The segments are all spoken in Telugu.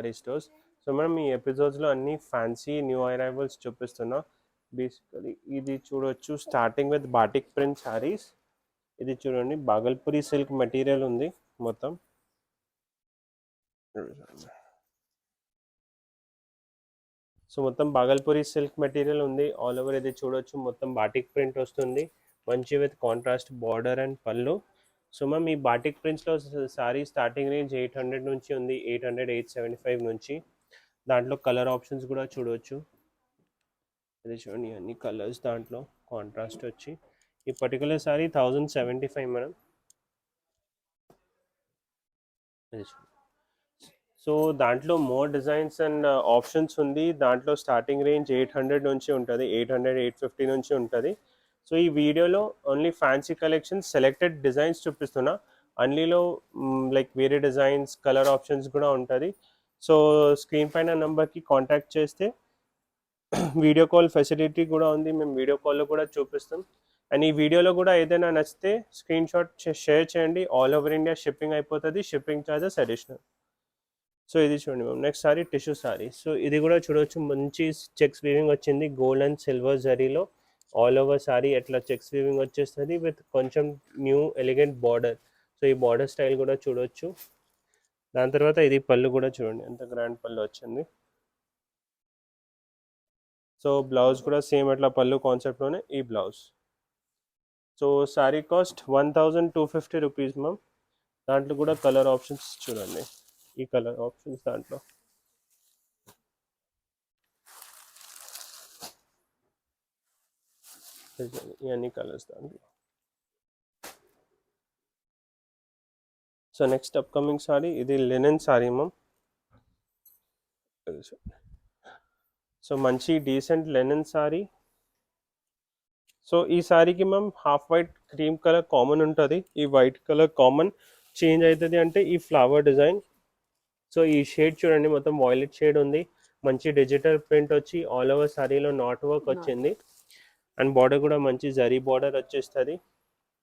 సారీ స్టోర్స్ సో మనం ఈ ఎపిసోడ్స్లో అన్ని ఫ్యాన్సీ న్యూ అరైవల్స్ చూపిస్తున్నాం. బేసికలీ ఇది చూడొచ్చు. Starting with batik print saris ఇది చూడండి. బాగల్పూరి సిల్క్ మెటీరియల్ ఉంది మొత్తం. సో మొత్తం బాగల్పూరి సిల్క్ మెటీరియల్ ఉంది. ఆల్ ఓవర్ ఇది చూడొచ్చు. మొత్తం బాటిక్ ప్రింట్ వస్తుంది. మంచి with contrast border and pallu so ma'am ఈ batik ప్రింట్స్లో sari starting range eight hundred నుంచి ఉంది eight hundred eight seventy five నుంచి. దాంట్లో కలర్ ఆప్షన్స్ కూడా చూడవచ్చు ఇది చూడండి అన్ని కలర్స్ దాంట్లో కాంట్రాస్ట్ వచ్చి. ఈ particular sari thousand seventy five madam ఇది చూడండి. సో దాంట్లో మోర్ డిజైన్స్ అండ్ ఆప్షన్స్ ఉంది. దాంట్లో స్టార్టింగ్ రేంజ్ ఎయిట్ హండ్రెడ్ నుంచి ఉంటుంది ఎయిట్ హండ్రెడ్ ఎయిట్ ఫిఫ్టీ నుంచి ఉంటుంది. సో ఈ వీడియోలో only fancy collections selected designs చూపిస్తున్నా. అన్లీలో లైక్ వేరే డిజైన్స్ కలర్ ఆప్షన్స్ కూడా ఉంటుంది. సో స్క్రీన్ పైన నెంబర్కి కాంటాక్ట్ చేస్తే వీడియో కాల్ ఫెసిలిటీ కూడా ఉంది. మేము వీడియో కాల్లో కూడా చూపిస్తాం. అండ్ ఈ వీడియోలో కూడా ఏదైనా నచ్చితే స్క్రీన్ షాట్ షేర్ చేయండి. ఆల్ ఓవర్ ఇండియా షిప్పింగ్ అయిపోతుంది. షిప్పింగ్ ఛార్జెస్ అడిషనల్ సో ఇది చూడండి ma'am next sari tissue sari so ఇది కూడా చూడవచ్చు మంచి చెక్స్ వీవింగ్ వచ్చింది. గోల్డ్ అండ్ సిల్వర్ జరీలో ఆల్ ఓవర్ సారీ ఎట్లా చెక్స్ వీవింగ్ వచ్చేస్తుంది విత్ కొంచెం న్యూ ఎలిగెంట్ బార్డర్ సో ఈ బార్డర్ స్టైల్ కూడా చూడవచ్చు దాని తర్వాత ఇది పళ్ళు కూడా చూడండి ఎంత గ్రాండ్ పళ్ళు వచ్చింది. సో బ్లౌజ్ కూడా సేమ్ అట్లా పళ్ళు కాన్సెప్ట్లోనే ఈ blouse so sari cost one thousand two fifty rupees ma'am దాంట్లో కూడా కలర్ ఆప్షన్స్ చూడండి. ఈ కలర్ ఆప్షన్స్ దాంట్లో. ఇవన్నీ కలర్స్ దాంట్లో సో నెక్స్ట్ అప్కమింగ్ సారీ ఇది లెనిన్ సారీ మ్యామ్ సో మంచి డీసెంట్ లెనిన్ సారీ సో ఈ సారీకి ma'am half white cream colour common ఉంటుంది. ఈ వైట్ కలర్ కామన్ చేంజ్ అవుతుంది అంటే ఈ ఫ్లవర్ డిజైన్ సో ఈ షేడ్ చూడండి మొత్తం వాయిలెట్ షేడ్ ఉంది. మంచి డిజిటల్ ప్రింట్ వచ్చి ఆల్ ఓవర్ సారీలో నాట్ వర్క్ వచ్చింది. అండ్ బార్డర్ కూడా మంచి జరీ బార్డర్ వచ్చేస్తుంది.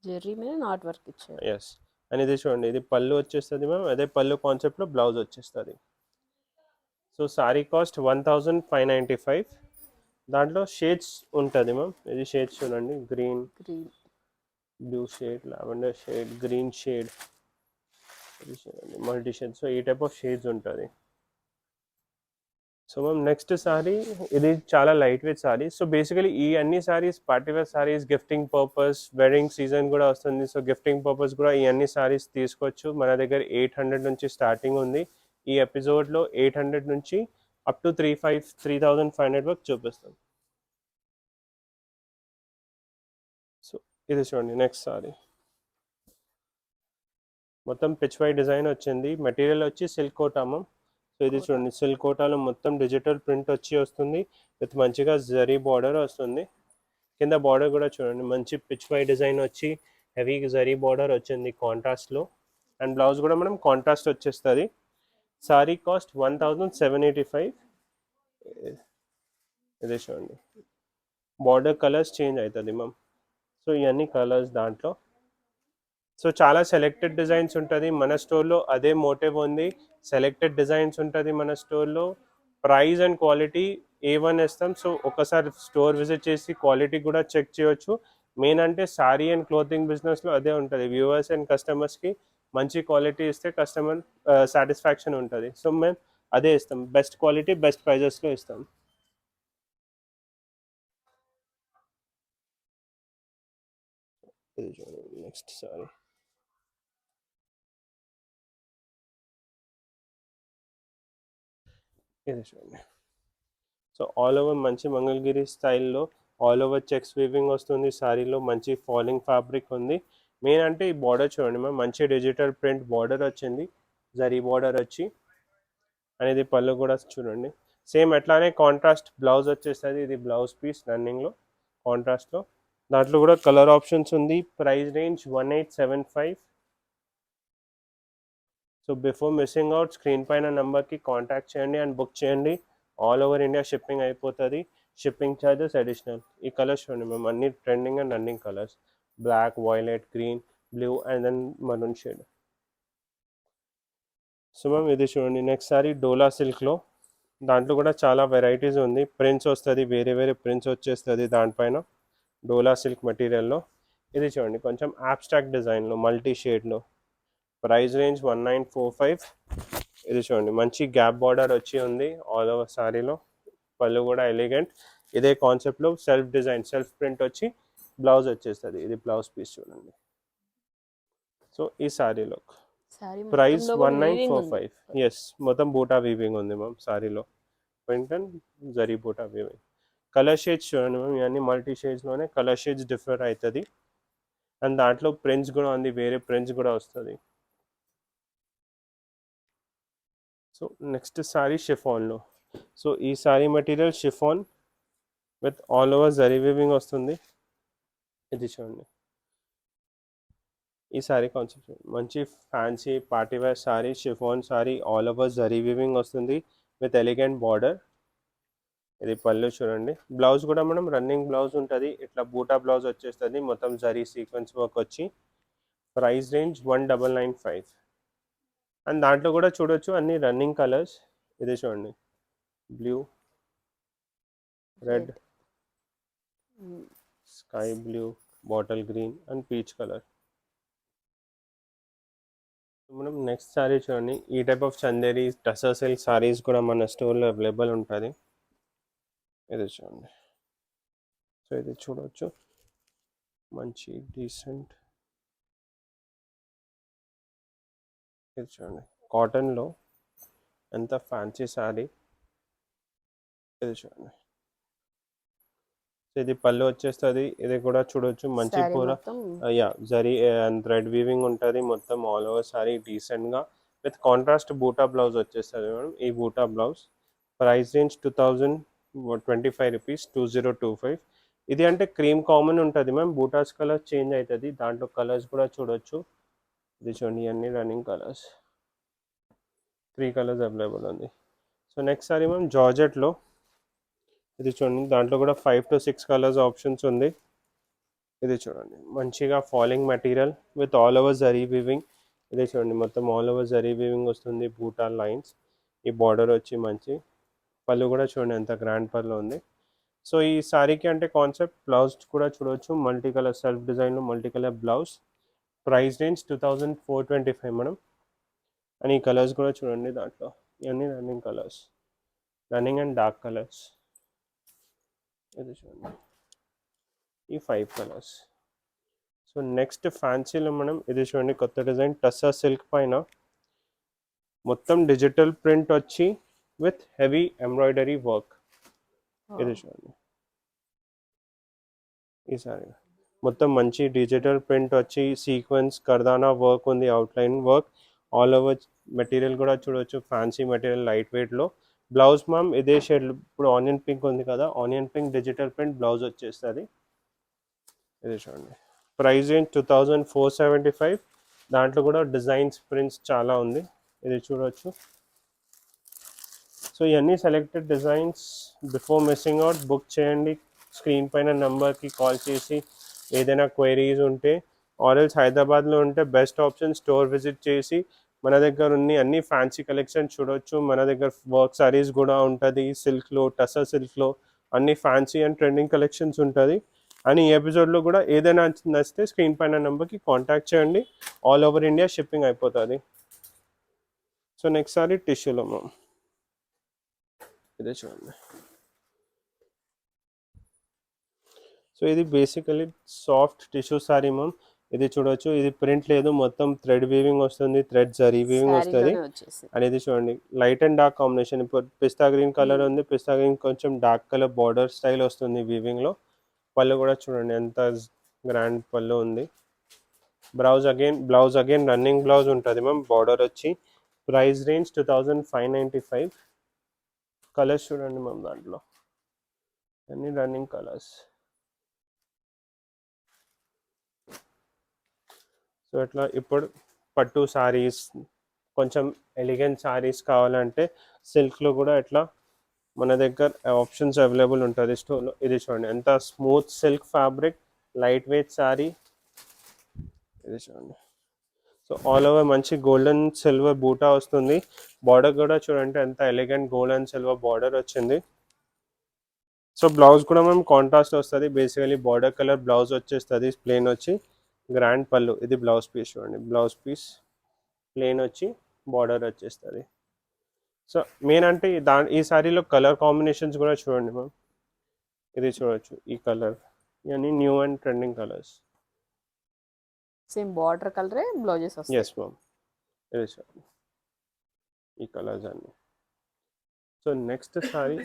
జెర్రీ మీద నాట్ వర్క్ ఇచ్చారు ఎస్ అండ్ ఇది చూడండి ఇది పళ్ళు వచ్చేస్తుంది మ్యామ్ అదే పళ్ళు కాన్సెప్ట్లో బ్లౌజ్ వచ్చేస్తుంది. So sari cost one thousand five ninety five దాంట్లో షేడ్స్ ఉంటుంది మ్యామ్ ఇది షేడ్స్ చూడండి green green blue shade lavender shade green shade multi shade so ఈ టైప్ ఆఫ్ షేడ్స్ ఉంటుంది. సో మ్యామ్ నెక్స్ట్ సారీ ఇది చాలా light weight sari so basically ఈ అన్ని saris party wear saris gifting purpose wedding season కూడా వస్తుంది సో గిఫ్టింగ్ పర్పస్ కూడా ఈ అన్ని సారీస్ తీసుకోవచ్చు మన దగ్గర ఎయిట్ హండ్రెడ్ నుంచి స్టార్టింగ్ ఉంది ఈ ఎపిసోడ్లో ఎయిట్ హండ్రెడ్ నుంచి up to three five three thousand five hundred వరకు చూపిస్తాం సో ఇది చూడండి నెక్స్ట్ సారీ మొత్తం పిచ్ వై డిజైన్ వచ్చింది. మెటీరియల్ వచ్చి సిల్క్ కోటామం సో ఇది చూడండి సిల్క్ కోటాలో మొత్తం డిజిటల్ ప్రింట్ వచ్చి వస్తుంది. విత్ మంచిగా జరీ బార్డర్ వస్తుంది. కింద బార్డర్ కూడా చూడండి మంచి పిచ్ వై డిజైన్ వచ్చి హెవీ జరీ బార్డర్ వచ్చింది కాంట్రాస్ట్లో అండ్ బ్లౌజ్ కూడా మనం కాంట్రాస్ట్ వచ్చేస్తుంది. Sari cost one thousand seven eighty five ఇదే చూడండి. బార్డర్ కలర్స్ చేంజ్ అవుతుంది మ్యామ్ సో ఇవన్నీ కలర్స్ దాంట్లో. సో చాలా సెలెక్టెడ్ డిజైన్స్ ఉంటుంది మన స్టోర్లో అదే మోటివ్ ఉంది. సెలెక్టెడ్ డిజైన్స్ ఉంటుంది మన స్టోర్లో price and quality A one ఇస్తాం సో ఒకసారి స్టోర్ విజిట్ చేసి క్వాలిటీ కూడా చెక్ చేయొచ్చు. మెయిన్ అంటే శారీ అండ్ క్లోతింగ్ బిజినెస్లో అదే ఉంటుంది. వ్యూవర్స్ అండ్ కస్టమర్స్కి మంచి క్వాలిటీ ఇస్తే కస్టమర్ సాటిస్ఫాక్షన్ ఉంటుంది. సో మేము అదే ఇస్తాం బెస్ట్ క్వాలిటీ బెస్ట్ ప్రైజెస్లో ఇస్తాం నెక్స్ట్ సారీ ఇది చూడండి సో ఆల్ ఓవర్ మంచి మంగళగిరి స్టైల్లో ఆల్ ఓవర్ చెక్స్ వీవింగ్ వస్తుంది సారీలో మంచి ఫాలింగ్ ఫ్యాబ్రిక్ ఉంది. మెయిన్ అంటే ఈ బార్డర్ చూడండి మ్యామ్ మంచి డిజిటల్ ప్రింట్ బార్డర్ వచ్చింది. జరీ బార్డర్ వచ్చి అనేది పళ్ళు కూడా చూడండి. సేమ్ ఎట్లానే కాంట్రాస్ట్ బ్లౌజ్ వచ్చేస్తుంది ఇది బ్లౌజ్ పీస్ రన్నింగ్లో కాంట్రాస్ట్లో దాంట్లో కూడా కలర్ ఆప్షన్స్ ఉంది price range one eight seven five so before missing out screen పైన నెంబర్కి కాంటాక్ట్ చేయండి అండ్ బుక్ చేయండి. ఆల్ ఓవర్ ఇండియా షిప్పింగ్ అయిపోతుంది. షిప్పింగ్ ఛార్జెస్ అడిషనల్ ఈ కలర్స్ చూడండి మేము అన్ని trending and running colours black violet green blue and then maroon shade so ma'am ఇది చూడండి. నెక్స్ట్ సారీ డోలా సిల్క్లో దాంట్లో కూడా చాలా వెరైటీస్ ఉంది. ప్రింట్స్ వస్తుంది. వేరే వేరే ప్రింట్స్ వచ్చేస్తుంది దానిపైన. డోలా సిల్క్ మెటీరియల్లో ఇది చూడండి. కొంచెం అబ్స్ట్రాక్ట్ డిజైన్లో మల్టీ షేడ్లో price range one nine four five. ఇది చూడండి మంచి గ్యాప్ బార్డర్ వచ్చి ఉంది ఆల్ ఓవర్ సారీలో పళ్ళు కూడా ఎలిగెంట్ ఇదే కాన్సెప్ట్లో సెల్ఫ్ డిజైన్ సెల్ఫ్ ప్రింట్ వచ్చి బ్లౌజ్ వచ్చేస్తుంది. ఇది బ్లౌజ్ పీస్ చూడండి. సో ఈ సారీలో sari price one nine four. Five yes మొత్తం బూటా వీవింగ్ ఉంది మ్యామ్ సారీలో print and zari buta weaving colour shades చూడండి మ్యామ్ ఇవన్నీ మల్టీ షేడ్స్లోనే కలర్ షేడ్స్ డిఫర్ అవుతుంది. అండ్ దాంట్లో ప్రింట్స్ కూడా ఉంది వేరే ప్రింట్స్ కూడా వస్తుంది. సో నెక్స్ట్ సారీ షిఫాన్లో సో ఈ sari material chiffon with all over zari weaving వస్తుంది ఇది చూడండి ఈ సారీ కాన్సెప్ట్ మంచి fancy party wear sari chiffon sari all over zari weaving వస్తుంది విత్ ఎలిగెంట్ బార్డర్ ఇది పళ్ళు చూడండి బ్లౌజ్ కూడా మనం రన్నింగ్ బ్లౌజ్ ఉంటుంది ఇట్లా బూటా బ్లౌజ్ వచ్చేస్తుంది. మొత్తం జరీ సీక్వెన్స్ వర్క్ వచ్చి. Price range one double nine five and దాంట్లో కూడా చూడొచ్చు అన్ని రన్నింగ్ కలర్స్. ఇది చూడండి. Blue. Red. Sky blue bottle green and peach colour. మనం నెక్స్ట్ సారీ చూడండి. ఈ type of Chanderi tussar silk saris కూడా మన స్టోర్లో అవైలబుల్ ఉంటుంది. ఇది చూడండి. సో ఇది చూడవచ్చు మంచి డీసెంట్ ఇది చూడండి. కాటన్లో ఎంత ఫ్యాన్సీ సారీ ఇది చూడండి. ఇది పళ్ళు వచ్చేస్తుంది. ఇది కూడా చూడొచ్చు. మంచి శారీ పూర యా జరీ అండ్ థ్రెడ్ వీవింగ్ ఉంటుంది. మొత్తం ఆల్ ఓవర్ సారీ డీసెంట్గా విత్ కాంట్రాస్ట్ బూటా బ్లౌజ్ వచ్చేస్తుంది మేడం. ఈ buta blouse price range two thousand twenty five rupees two zero two five ఇది అంటే క్రీమ్ కామన్ ఉంటుంది మ్యామ్ బూటాస్ కలర్ చేంజ్ అవుతుంది దాంట్లో కలర్స్ కూడా చూడొచ్చు. ఇది చూడండి ఇవన్నీ running colours three colours available ఉంది. సో నెక్స్ట్ సారీ మ్యామ్ జార్జెట్లో ఇది చూడండి దాంట్లో కూడా five to six colours options ఉంది. ఇది చూడండి మంచిగా falling material with all over zari weaving ఇది చూడండి మొత్తం ఆల్ ఓవర్ జరీ వీవింగ్ వస్తుంది బూటా లైన్స్ ఈ బార్డర్ వచ్చి మంచి పళ్ళు కూడా చూడండి ఎంత గ్రాండ్ పళ్ళు ఉంది. సో ఈ సారీకి అంటే కాన్సెప్ట్ బ్లౌజ్ కూడా చూడవచ్చు మల్టీ కలర్ సెల్ఫ్ డిజైన్లో multi colour blouse price range two thousand four twenty five madam. And ఈ కలర్స్ కూడా చూడండి దాంట్లో. ఇవన్నీ running colours running and dark colours ఇది చూడండి. ఈ ఫైవ్ కలర్స్ సో నెక్స్ట్ ఫ్యాన్సీలో మనం ఇది చూడండి కొత్త డిజైన్ టస్సా సిల్క్ పైన. మొత్తం డిజిటల్ ప్రింట్ వచ్చి విత్ హెవీ ఎంబ్రాయిడరీ వర్క్ ఇది చూడండి. ఈ సారీ మొత్తం మంచి డిజిటల్ ప్రింట్ వచ్చి సీక్వెన్స్ కర్దానా వర్క్ ఉంది outline work all over material కూడా చూడవచ్చు ఫ్యాన్సీ మెటీరియల్ లైట్ వెయిట్లో బ్లౌజ్ మ్యామ్ ఇదే షేడ్ ఇప్పుడు ఆనియన్ పింక్ ఉంది కదా onion pink digital print blouse వచ్చేస్తుంది. ఇది చూడండి. ప్రైస్ ఏంటి two thousand four seventy five దాంట్లో కూడా డిజైన్స్ ప్రింట్స్ చాలా ఉంది. ఇది చూడవచ్చు సో ఇవన్నీ selected designs before missing out book చేయండి. స్క్రీన్ పైన నెంబర్కి కాల్ చేసి ఏదైనా క్వైరీస్ ఉంటే ఆర్ఎల్స్ హైదరాబాద్లో ఉంటే బెస్ట్ ఆప్షన్ స్టోర్ విజిట్ చేసి మన దగ్గర ఉన్న అన్ని ఫ్యాన్సీ కలెక్షన్ చూడొచ్చు. మన దగ్గర వర్క్ సారీస్ కూడా ఉంటుంది సిల్క్లో టసర్ సిల్క్లో అన్ని ఫ్యాన్సీ అండ్ ట్రెండింగ్ కలెక్షన్స్ ఉంటుంది. అని ఈ ఎపిసోడ్లో కూడా ఏదైనా నచ్చితే స్క్రీన్ పైన నెంబర్కి కాంటాక్ట్ చేయండి. ఆల్ ఓవర్ ఇండియా షిప్పింగ్ అయిపోతుంది. సో నెక్స్ట్ సారీ టిష్యూలో మ్యామ్ ఇదే చూడండి. సో ఇది basically soft tissue sari ma'am ఇది చూడొచ్చు. ఇది ప్రింట్ లేదు. మొత్తం థ్రెడ్ వీవింగ్ వస్తుంది. థ్రెడ్ జరీ వీవింగ్ వస్తుంది. అనేది చూడండి. లైట్ అండ్ డార్క్ కాంబినేషన్ ఇప్పుడు పిస్తా గ్రీన్ కలర్ ఉంది. పిస్తా గ్రీన్ కొంచెం డార్క్ కలర్ బార్డర్ స్టైల్ వస్తుంది వీవింగ్లో. పళ్ళు కూడా చూడండి. ఎంత గ్రాండ్ పళ్ళు ఉంది. Blouse again blouse again running blouse ఉంటుంది మ్యామ్ బార్డర్ వచ్చి price range two thousand five ninety five colours చూడండి మ్యామ్ దాంట్లో. అన్ని రన్నింగ్ కలర్స్ సో ఇట్లా ఇప్పుడు పట్టు శారీస్ కొంచెం ఎలిగెంట్ శారీస్ కావాలంటే సిల్క్లో కూడా ఇట్లా మన దగ్గర ఆప్షన్స్ అవైలబుల్ ఉంటుంది స్టోర్లో ఇది చూడండి ఎంత smooth silk fabric light weight sari ఇది చూడండి. సో ఆల్ ఓవర్ మంచి గోల్డెన్ సిల్వర్ బూటా వస్తుంది. బార్డర్ కూడా చూడండి ఎంత elegant gold and silver border వచ్చింది. సో బ్లౌజ్ కూడా మనం కాంట్రాస్ట్ వస్తుంది. బేసికలీ బార్డర్ కలర్ బ్లౌజ్ వచ్చేస్తుంది ప్లెయిన్ వచ్చి. గ్రాండ్ పళ్ళు. ఇది బ్లౌజ్ పీస్ చూడండి. బ్లౌజ్ పీస్ ప్లెయిన్ వచ్చి బార్డర్ వచ్చేస్తుంది. సో మెయిన్ అంటే దా ఈ సారీలో కలర్ కాంబినేషన్స్ కూడా చూడండి మ్యామ్ ఇది చూడొచ్చు ఈ కలర్. ఇవన్నీ new and trending colours same border కలరే బ్లౌజెస్ వస్తాయి. ఎస్ మ్యామ్ ఇది చూడండి. ఈ కలర్స్ అన్నీ. So next sari.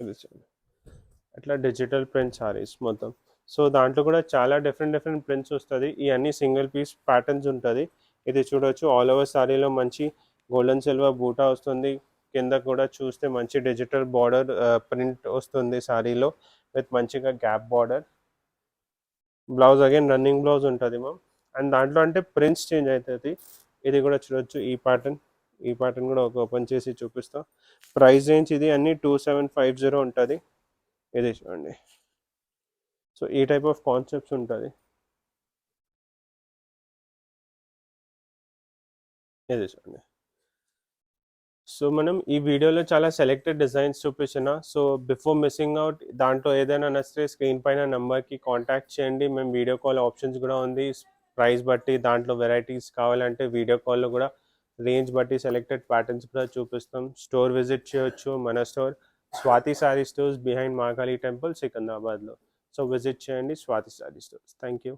ఇది చూడండి. అట్లా డిజిటల్ ప్రింట్ సారీస్ మొత్తం. సో దాంట్లో కూడా చాలా డిఫరెంట్ డిఫరెంట్ ప్రింట్స్ వస్తుంది. ఇవన్నీ సింగిల్ పీస్ ప్యాటర్న్స్ ఉంటుంది. ఇది చూడొచ్చు. ఆల్ ఓవర్ సారీలో మంచి గోల్డెన్ సిల్వర్ బూటా వస్తుంది. కింద కూడా చూస్తే మంచి డిజిటల్ బార్డర్ ప్రింట్ వస్తుంది సారీలో విత్ మంచిగా gap border blouse again running blouse ఉంటుంది మ్యామ్ అండ్ దాంట్లో అంటే ప్రింట్స్ చేంజ్ అవుతుంది ఇది కూడా చూడొచ్చు. ఈ ప్యాటర్న్ ఈ ప్యాటర్న్ కూడా ఒక ఓపెన్ చేసి చూపిస్తాం. ప్రైస్ రేంజ్ ఇది అన్ని టూ సెవెన్ ఫైవ్ జీరో ఉంటుంది. ఇది చూడండి సో ఈ టైప్ ఆఫ్ కాన్సెప్ట్స్ ఉంటుంది? ఇది చూడండి సో మనం ఈ వీడియోలో చాలా సెలెక్టెడ్ డిజైన్స్ చూపించిన సో బిఫోర్ మిస్సింగ్ అవుట్ దాంట్లో ఏదైనా నచ్చితే స్క్రీన్ పైన నెంబర్కి కాంటాక్ట్ చేయండి. మేము వీడియో కాల్ ఆప్షన్స్ కూడా ఉంది. ప్రైస్ బట్టి దాంట్లో వెరైటీస్ కావాలంటే వీడియో కాల్లో కూడా రేంజ్ బట్టి సెలెక్టెడ్ ప్యాటర్న్స్ కూడా చూపిస్తాం. స్టోర్ విజిట్ చేయొచ్చు మన store Swathi sari stores behind Mahakali temple సికింద్రాబాద్లో. సో విజిట్ చేయండి Swathi sari stores. Thank you